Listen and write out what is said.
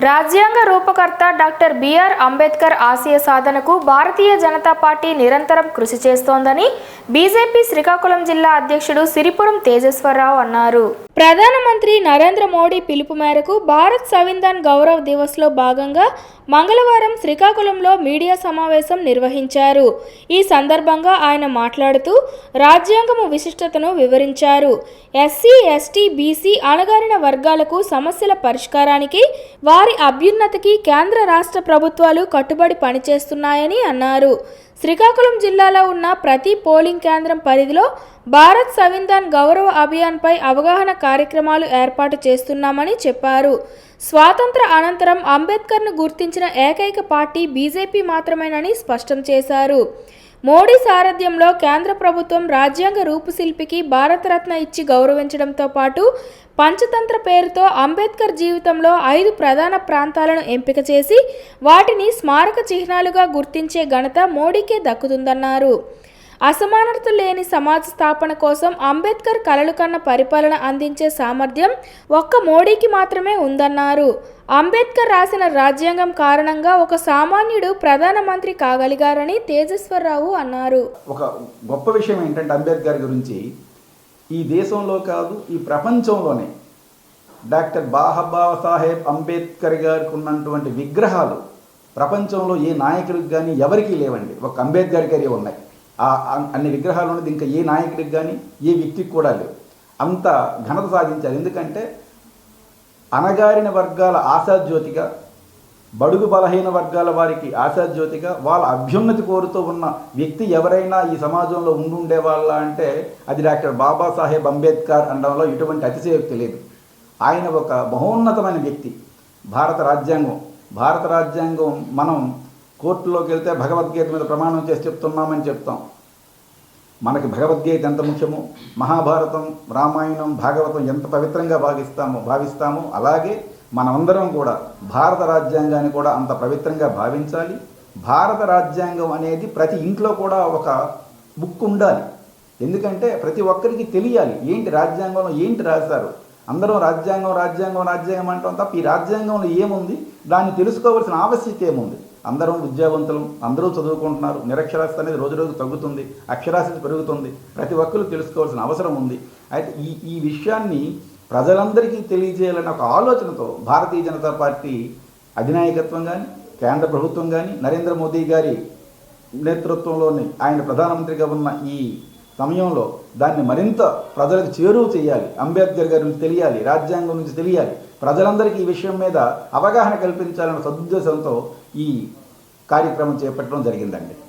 రాజ్యాంగ రూపకర్త doctor BR Ambedkar ఆశయ సాధనకు భారతీయ జనతా పార్టీ నిరంతరం కృషి చేస్తోందని బీజేపీ శ్రీకాకుళం జిల్లా అధ్యక్షుడు సిరిపురం తేజేశ్వరరావు అన్నారు. ప్రధానమంత్రి నరేంద్ర మోడీ పిలుపు మేరకు భారత్ సంవిధాన్ గౌరవ్ దివస్లో భాగంగా మంగళవారం శ్రీకాకుళంలో మీడియా సమావేశం నిర్వహించారు. ఈ సందర్భంగా ఆయన మాట్లాడుతూ రాజ్యాంగము విశిష్టతను వివరించారు. ఎస్సీ ఎస్టీ బీసీ అణగారిన వర్గాలకు సమస్యల పరిష్కారానికి వారి వారి అభ్యున్నతికి కేంద్ర రాష్ట్ర ప్రభుత్వాలు కట్టుబడి పనిచేస్తున్నాయని అన్నారు. శ్రీకాకుళం జిల్లాలో ఉన్న ప్రతి పోలింగ్ కేంద్రం పరిధిలో భారత్ సంవిధాన్ గౌరవ అభియాన్పై అవగాహన కార్యక్రమాలు ఏర్పాటు చేస్తున్నామని చెప్పారు. స్వాతంత్ర అనంతరం అంబేద్కర్ను గుర్తించిన ఏకైక పార్టీ బీజేపీ మాత్రమేనని స్పష్టం చేశారు. మోడీ సారథ్యంలో కేంద్ర ప్రభుత్వం రాజ్యాంగ రూపుశిల్పికి భారతరత్న ఇచ్చి గౌరవించడంతో పాటు పంచతంత్ర పేరుతో అంబేద్కర్ జీవితంలో ఐదు ప్రధాన ప్రాంతాలను ఎంపిక చేసి వాటిని స్మారక చిహ్నాలుగా గుర్తించే ఘనత మోడీకే దక్కుతుందన్నారు. అసమానత లేని సమాజ స్థాపన కోసం అంబేద్కర్ కలలు కన్న పరిపాలన అందించే సామర్థ్యం ఒక్క మోడీకి మాత్రమే ఉందన్నారు. అంబేద్కర్ రాసిన రాజ్యాంగం కారణంగా ఒక సామాన్యుడు ప్రధానమంత్రి కాగలిగారని తేజస్వరరావు అన్నారు. ఒక గొప్ప విషయం ఏంటంటే అంబేద్కర్ గురించి ఈ దేశంలో కాదు ఈ ప్రపంచంలోనే డాక్టర్ బాబాసాహెబ్ సాహెబ్ అంబేద్కర్ గారికి ఉన్నటువంటి విగ్రహాలు ప్రపంచంలో ఏ నాయకుడికి కానీ ఎవరికీ లేవండి. ఒక అంబేద్కర్ గారి ఉన్నాయి. అన్ని విగ్రహాలు ఉన్నది ఇంకా ఏ నాయకుడికి కానీ ఏ వ్యక్తికి కూడా లేవు. అంత ఘనత సాధించారు. ఎందుకంటే అణగారిన వర్గాల ఆశాజ్యోతిగా బడుగు బలహీన వర్గాల వారికి ఆశాజ్యోతిగా వాళ్ళ అభ్యున్నతి కోరుతూ ఉన్న వ్యక్తి ఎవరైనా ఈ సమాజంలో ఉండుండే వాళ్ళ అంటే అది డాక్టర్ బాబాసాహెబ్ అంబేద్కర్ అనడంలో ఎటువంటి అతిశయోక్తి లేదు. ఆయన ఒక మహోన్నతమైన వ్యక్తి. భారత రాజ్యాంగం భారత రాజ్యాంగం మనం కోర్టులోకి వెళ్తే భగవద్గీత మీద ప్రమాణం చేసి చెప్తున్నామని చెప్తాం. మనకి భగవద్గీత ఎంత ముఖ్యమో మహాభారతం రామాయణం భాగవతం ఎంత పవిత్రంగా భావిస్తామో భావిస్తామో అలాగే మనమందరం కూడా భారత రాజ్యాంగాన్ని కూడా అంత పవిత్రంగా భావించాలి. భారత రాజ్యాంగం అనేది ప్రతి ఇంట్లో కూడా ఒక బుక్ ఉండాలి. ఎందుకంటే ప్రతి ఒక్కరికి తెలియాలి ఏంటి రాజ్యాంగంలో ఏంటి రాశారు. అందరం రాజ్యాంగం రాజ్యాంగం రాజ్యాంగం అంటాం తప్ప ఈ రాజ్యాంగంలో ఏముంది? దాన్ని తెలుసుకోవాల్సిన ఆవశ్యకత ఏముంది? అందరం విద్యావంతులం అందరూ చదువుకుంటున్నారు. నిరక్షరాస్యత అనేది రోజు రోజు తగ్గుతుంది. అక్షరాస్యత పెరుగుతుంది. ప్రతి ఒక్కరు తెలుసుకోవాల్సిన అవసరం ఉంది. అయితే ఈ ఈ విషయాన్ని ప్రజలందరికీ తెలియజేయాలన్న ఒక ఆలోచనతో భారతీయ జనతా పార్టీ అధినాయకత్వం కానీ కేంద్ర ప్రభుత్వం కానీ నరేంద్ర మోదీ గారి నేతృత్వంలోని ఆయన ప్రధానమంత్రిగా ఉన్న ఈ సమయంలో దాన్ని మరింత ప్రజలకు చేరువ చేయాలి. అంబేద్కర్ గారి నుంచి తెలియాలి. రాజ్యాంగం నుంచి తెలియాలి. ప్రజలందరికీ ఈ విషయం మీద అవగాహన కల్పించాలన్న సదుద్దేశంతో ఈ కార్యక్రమం చేపట్టడం జరిగిందండి.